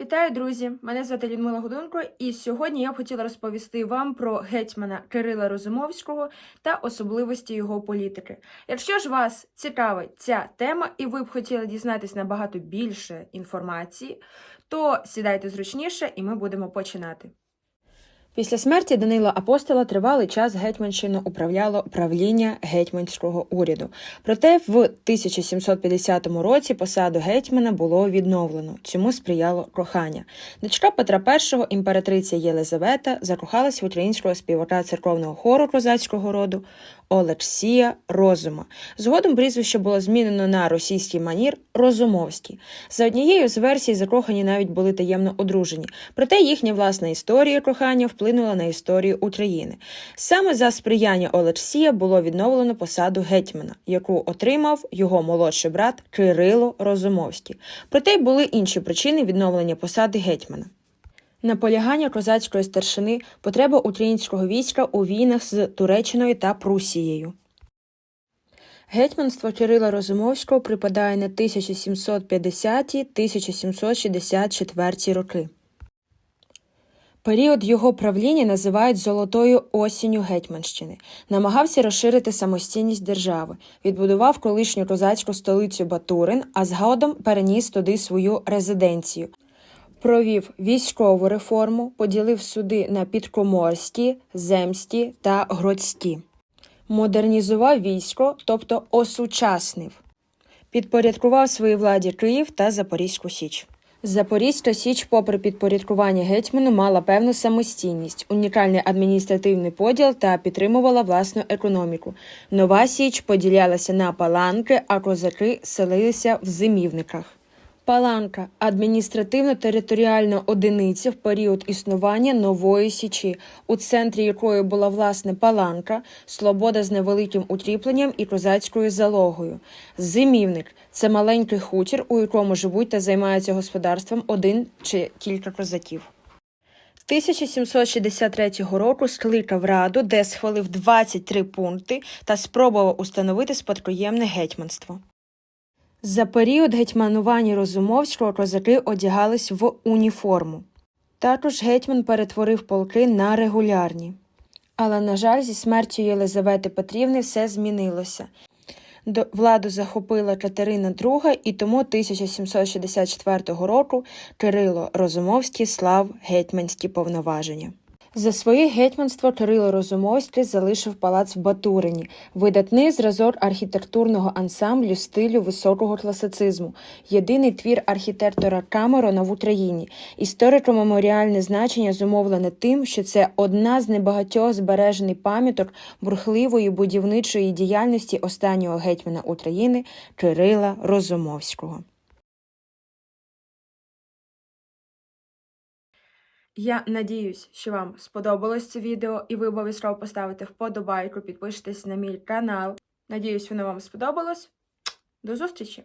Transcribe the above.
Вітаю, друзі! Мене звати Людмила Годунко, і сьогодні я б хотіла розповісти вам про гетьмана Кирила Розумовського та особливості його політики. Якщо ж вас цікавить ця тема, і ви б хотіли дізнатися набагато більше інформації, то сідайте зручніше, і ми будемо починати. Після смерті Данила Апостола тривалий час Гетьманщину управляло правління гетьманського уряду. Проте в 1750 році посаду гетьмана було відновлено. Цьому сприяло кохання. Дочка Петра І, імператриця Єлизавета, закохалась в українського співака церковного хору козацького роду Олексія Розума. Згодом прізвище було змінено на російський манір Розумовський. За однією з версій, закохані навіть були таємно одружені. Проте їхня власна історія кохання вплинула на історію України. Саме за сприяння Олексія було відновлено посаду гетьмана, яку отримав його молодший брат Кирило Розумовський. Проте й були інші причини відновлення посади гетьмана. Наполягання козацької старшини, потреба українського війська у війнах з Туреччиною та Прусією. Гетьманство Кирила Розумовського припадає на 1750-1764 роки. Період його правління називають золотою осінню Гетьманщини. Намагався розширити самостійність держави, відбудував колишню козацьку столицю Батурин, а згодом переніс туди свою резиденцію. Провів військову реформу, поділив суди на підкоморські, земські та гродські. Модернізував військо, тобто осучаснив. Підпорядкував своїй владі Київ та Запорізьку Січ. Запорізька Січ, попри підпорядкування гетьману, мала певну самостійність, унікальний адміністративний поділ та підтримувала власну економіку. Нова Січ поділялася на паланки, а козаки селилися в зимівниках. Паланка адміністративно-територіальна одиниця в період існування нової січі, у центрі якої була власне паланка, слобода з невеликим укріпленням і козацькою залогою. Зимівник це маленький хутір, у якому живуть та займаються господарством один чи кілька козаків. 1763 року скликав раду, де схвалив 23 пункти та спробував установити спадкоємне гетьманство. За період гетьманування Розумовського козаки одягались в уніформу. Також гетьман перетворив полки на регулярні. Але, на жаль, зі смертю Єлизавети Петрівни все змінилося. До владу захопила Катерина II, і тому 1764 року Кирило Розумовський слав гетьманські повноваження. За своє гетьманство Кирило Розумовський залишив палац в Батурині, видатний зразок архітектурного ансамблю стилю високого класицизму, єдиний твір архітектора Камерона в Україні. Історико-меморіальне значення зумовлене тим, що це одна з небагатьох збережених пам'яток бурхливої будівничої діяльності останнього гетьмана України Кирила Розумовського. Я надіюсь, що вам сподобалось це відео, і ви обов'язково поставите вподобайку, підпишитесь на мій канал. Надіюсь, воно вам сподобалось. До зустрічі!